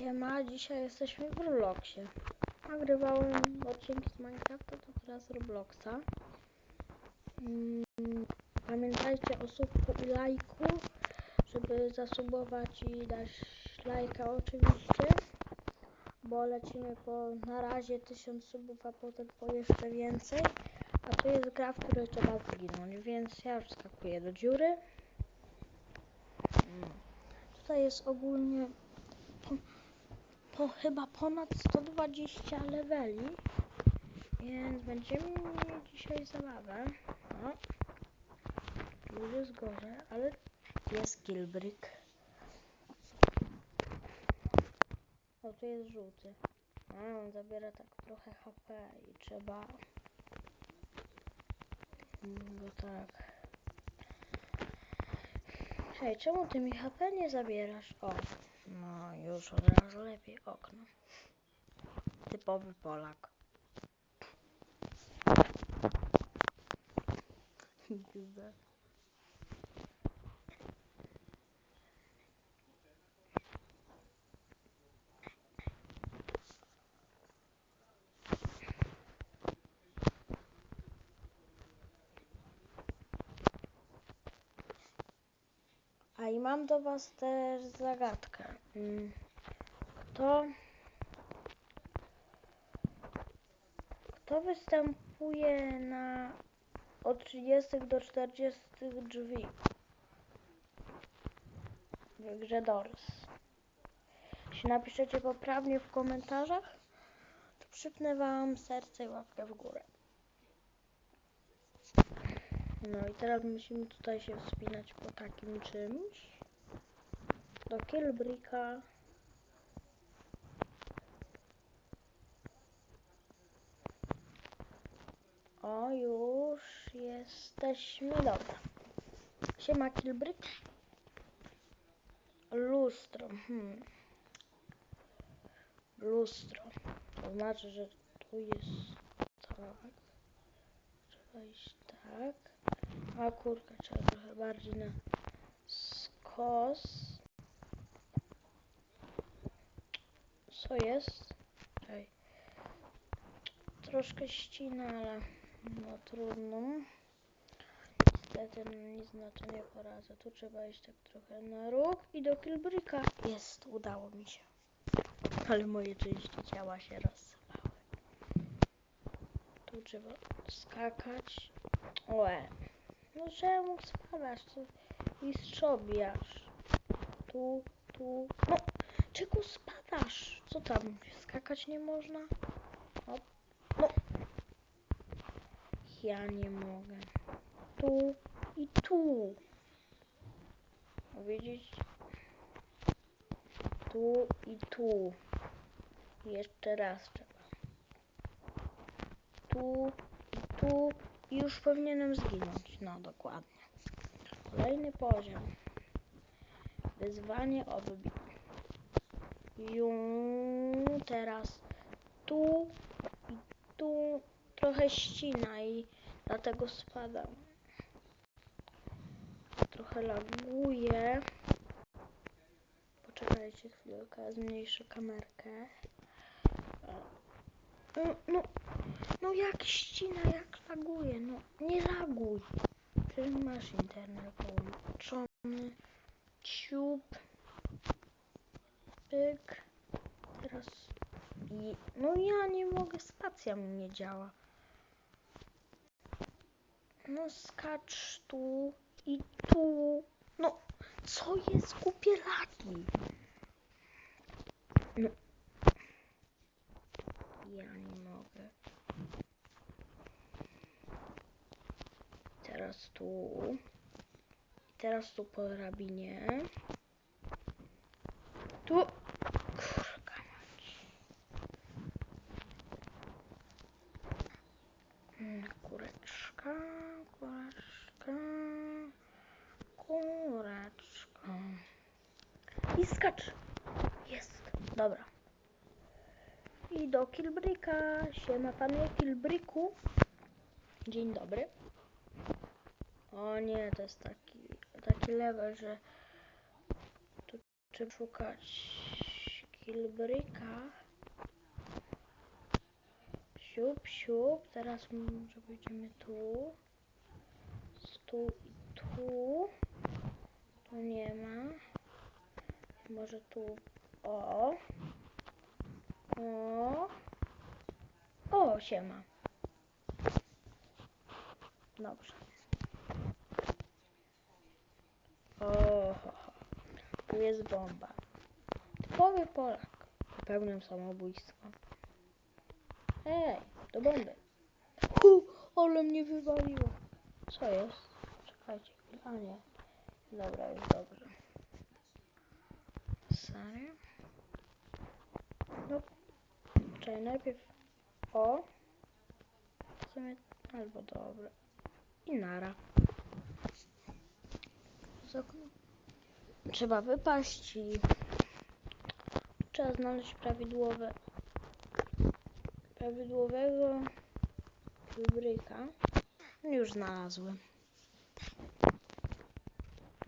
Siema, dzisiaj jesteśmy w Robloxie. Nagrywałem odcinki z Minecrafta, to teraz Robloxa. Mm, Pamiętajcie o subku i lajku, żeby zasubować i dać lajka oczywiście. Bo lecimy po na razie 1000 subów, a potem po jeszcze więcej. A to jest gra, w której trzeba zginąć, więc ja już skakuję do dziury. Mm. Tutaj jest ogólnie to chyba ponad 120 leveli, więc będziemy mieli dzisiaj zabawę. O, już jest gorzej, ale jest killbrick. O, tu jest żółty. A, on zabiera tak trochę HP i trzeba go tak. Hej, czemu ty mi HP nie zabierasz? O, no już od razu lepiej okno. Typowy Polak. Gizda. I mam do was też zagadkę. Mm, Kto Kto występuje na od 30 do 40 drzwi w grze Doors? Jeśli napiszecie poprawnie w komentarzach, to przypnę wam serce i łapkę w górę. No i teraz musimy tutaj się wspinać po takim czymś. Do Killbricka. O, już jesteśmy. Dobra. Siema Killbrick. Lustro. Hmm. Lustro. To znaczy, że tu jest tak. Trzeba iść tak. A kurka, trzeba trochę bardziej na skos. Co jest? Ej. Troszkę ścina, ale no trudno. Niestety no, nic na to nie poradzę. Tu trzeba iść tak trochę na róg i do Kilbricka. Jest, udało mi się. Ale moje części ciała się rozsypały. Tu trzeba skakać. Łe. No czemu spadasz? I strzobiasz. Tu, tu. No, czego spadasz? Co tam? Skakać nie można? Hop. No. Ja nie mogę. Tu i tu. Widzieć? Tu i tu. Jeszcze raz trzeba. Tu i tu. I już powinienem zginąć. No, dokładnie. Kolejny poziom. Wyzwanie odbić. Jum, teraz tu i tu trochę ścina i dlatego spadam. Trochę laguje. Poczekajcie chwilkę, zmniejszę kamerkę. No, no, no jak ścina, jak laguje, no nie laguj. Przecież masz internet połączony. Ciup. Pyk. Teraz. I, no ja nie mogę, spacja mi nie działa. No skacz tu i tu. No, co jest głupie? No. Ja nie mogę. Teraz tu. I teraz tu po drabinie. Tu. Kurka mać. Mm, Kureczka, kureczka, kureczka. I skacz. Jest. Dobra. I do Kilbricka. Siema panie Kilbricku. Dzień dobry. O nie, to jest taki, taki level, że tu trzeba szukać Kilbryka. Siup, siup. Teraz może pójdziemy tu. Tu i tu. Tu nie ma. Może tu. O. O. O, siema. Dobrze. O, ho, ho. tu jest bomba. Typowy Polak. Popełniam samobójstwo. Ej, do bomby. Hu, ale mnie wywaliło. Co jest? Czekajcie. A nie. Dobra, już dobrze. Serio? No. Czekaj, najpierw o. W sumie albo dobra. I nara. Z okna. Trzeba wypaść i trzeba znaleźć prawidłowe prawidłowego wybryka. Już znalazłem.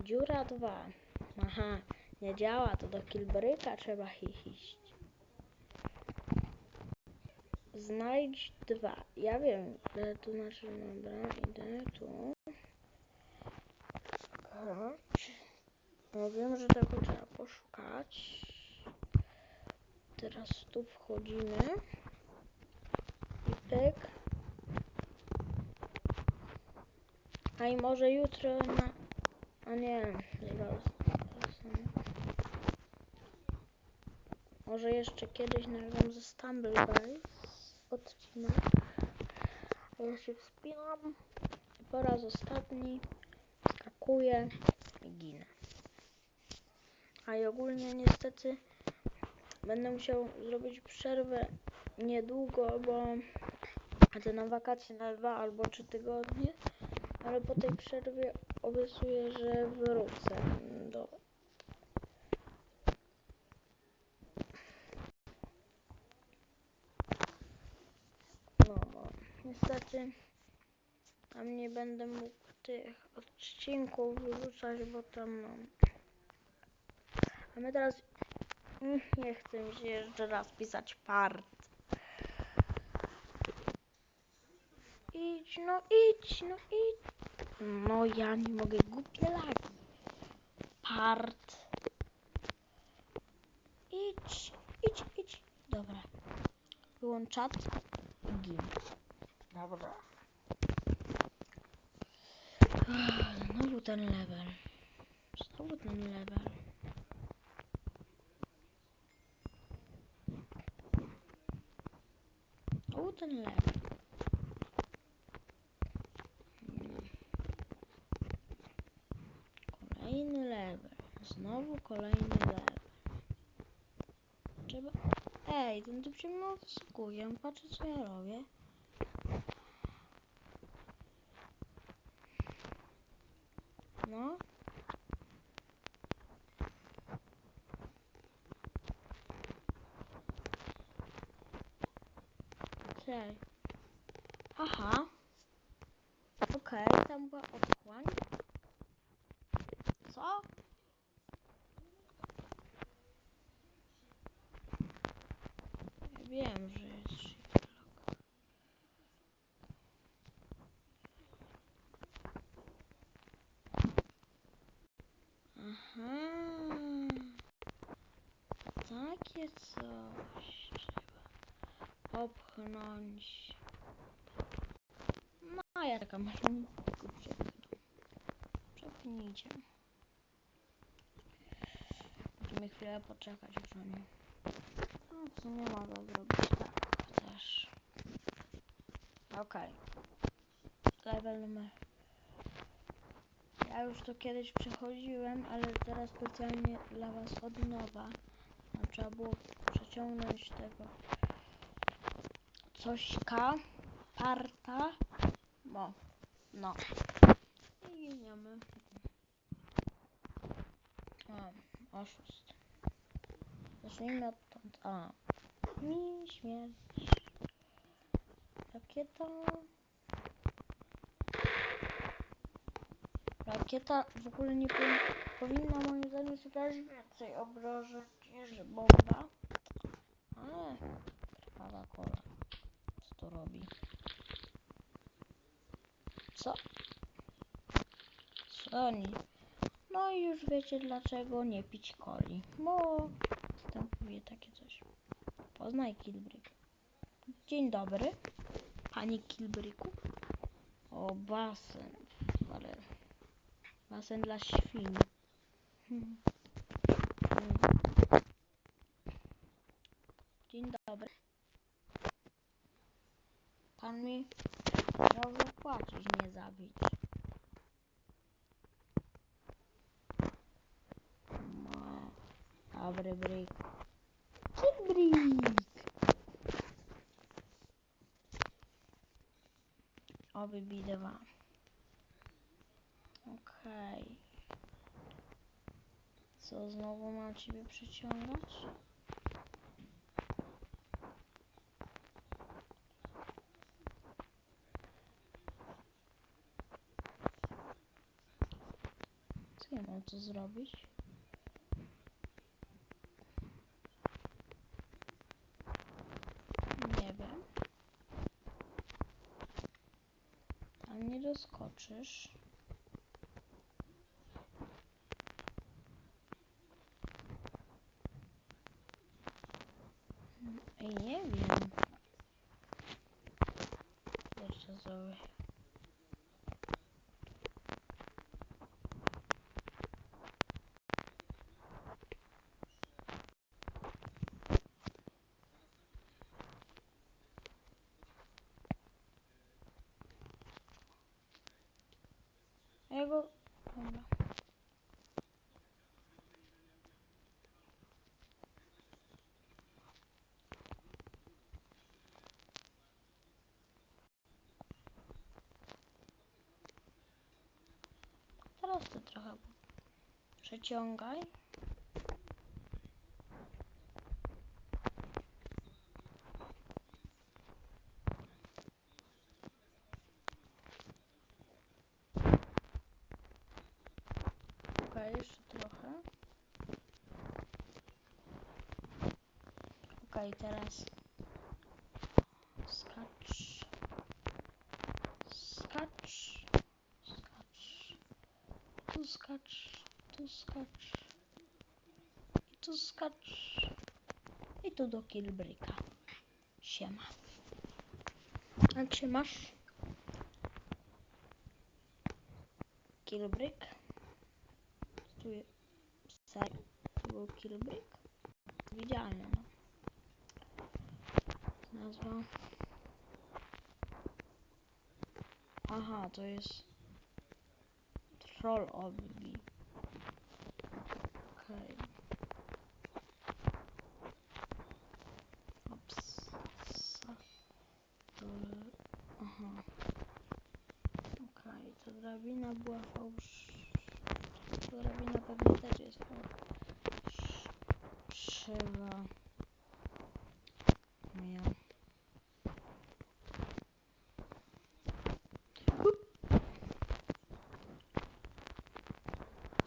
Dziura 2. Aha, nie działa, to do kilbryka trzeba iść. Znajdź dwa. Ja wiem, ale to znaczy, dobra, idę tu. Chodź. No wiem, że tego trzeba poszukać. Teraz tu wchodzimy. I pyk. A i może jutro na... A nie, zaraz. Może jeszcze kiedyś nagram ze Stumble Guys odcinek. Ja się wspinam. Po raz ostatni skakuję i ginę. A i ogólnie niestety będę musiał zrobić przerwę niedługo, bo jadę na wakacje na dwa albo trzy tygodnie, ale po tej przerwie obiecuję, że wrócę do no niestety tam nie będę mógł tych odcinków wyrzucać, bo tam mam a my teraz mm, nie chcę mi się jeszcze raz pisać part. Idź, no idź, no idź. No ja nie mogę, głupie lagi. Part. Idź, idź, idź. Dobra. Wyłącz czat i gin. Dobra. Znowu ten level. Znowu ten level. Znowu ten level. Kolejny level. Znowu kolejny level. Trzeba... Ej, ten tu się mną. Patrzę co ja robię. No. Okej. Aha. Okej, tam była otchłań. Co? Ja wiem, że jest shiflock. Aha. Takie coś trzeba popchnąć. No, ja taka malutko przepchnę. Przepnijcie. Musimy chwilę poczekać, aż oni... No, w sumie mogę zrobić tak też. Okej. Level numer... Ja już to kiedyś przechodziłem, ale teraz specjalnie dla was od nowa. Tam trzeba było przeciągnąć tego cośka, parta. No, no. I giniemy. oszust. Zacznijmy odtąd. A. Mi śmierć. Rakieta. Rakieta w ogóle nie powin powinna moim zdaniem zabrać więcej obrażeń niż bomba. Ale trwawa kola. Co to robi? Co? Co oni? No i już wiecie dlaczego nie pić coli. Bo występuje takie coś. Poznaj Kilbryk. Dzień dobry. Panie Kilbryku. O, basen. Ale... Basen dla świn. Hmm. Dzień dobry. Pan mi chciał zapłacić, nie zabić. No, dobry bryk. Kilbryk. Oby. Okej. Co, znowu mam ciebie przyciągać? Co ja mam tu zrobić? Nie wiem. Tam nie doskoczysz. Ej, nie wiem. Jeszcze zrobię. A ja go... Dobra. Ty trochę przeciągaj. Okej, jeszcze trochę. Okej, teraz skacz. Skacz. Skacz. Tu skacz. Tu skacz. I tu skacz. I tu do Kilbryka. Siema. Jak się masz? Kilbryk. Tu jest serio. Tu był Kilbryk. Widzialny, no. Nazwa. Aha, to jest Troll Obbi. Okej. Ops. Sa. Troll. Aha. Okej, ta drabina była fałsz... Ta drabina pewnie też jest fałszywa. Ja.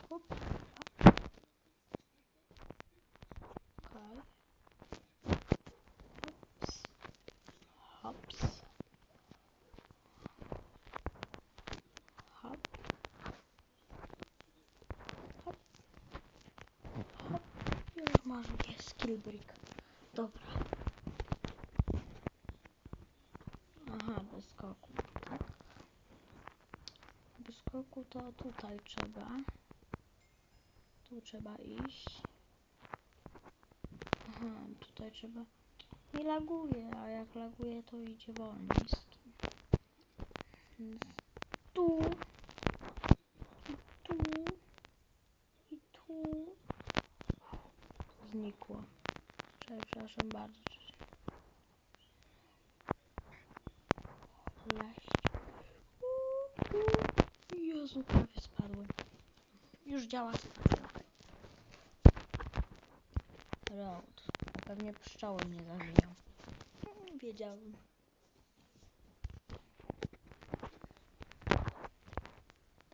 Hop. Okej. Hops. Hops. Hop. Hop. Hop. Masz jest skillbrick. Dobra. Aha, bez skoku. Tak. Bez skoku to tutaj trzeba. Tu trzeba iść. Aha, tutaj trzeba. Nie laguje, a jak laguje to idzie wolniej. Więc Tu. I tu. I tu. Znikło. Przepraszam bardzo. Leść. Jezu, prawie spadłem. Już działa. Road. Pewnie pszczoły mnie zabiją. Wiedziałem.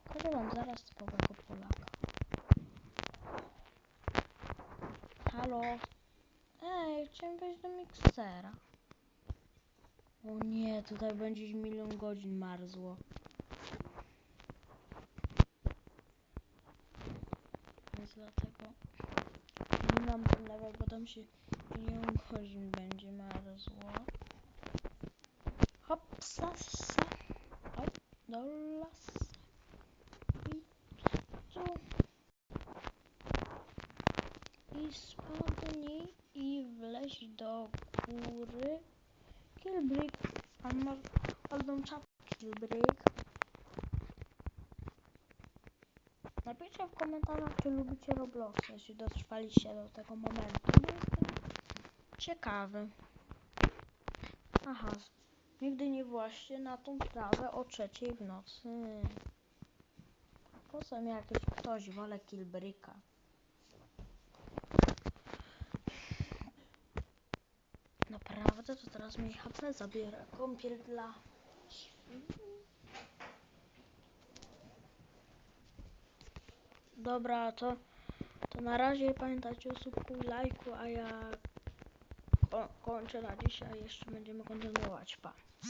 Pokażę zaraz typowego Halo? Ej, chciałem wejść do miksera. O nie, tutaj będzie milion godzin marzło. dlatego nie mam ten level, bo tam się milion godzin będzie marzło. Hop, sasa, hop. I tu. I wleź do góry. Killbrick, pan ma ładną czapkę Killbrick. Napiszcie w komentarzach, czy lubicie Robloxa, jeśli dotrwaliście do tego momentu. bo Jestem ciekawy. Aha, nigdy nie właśnie na tą trawę o trzeciej w nocy. Po co mi jakiś ktoś, wolę Killbricka. Naprawdę, to teraz mi HP zabiera. Kąpiel dla. Dobra, to, to na razie pamiętajcie o subku lajku, a ja ko kończę na dzisiaj. Jeszcze będziemy kontynuować. Pa.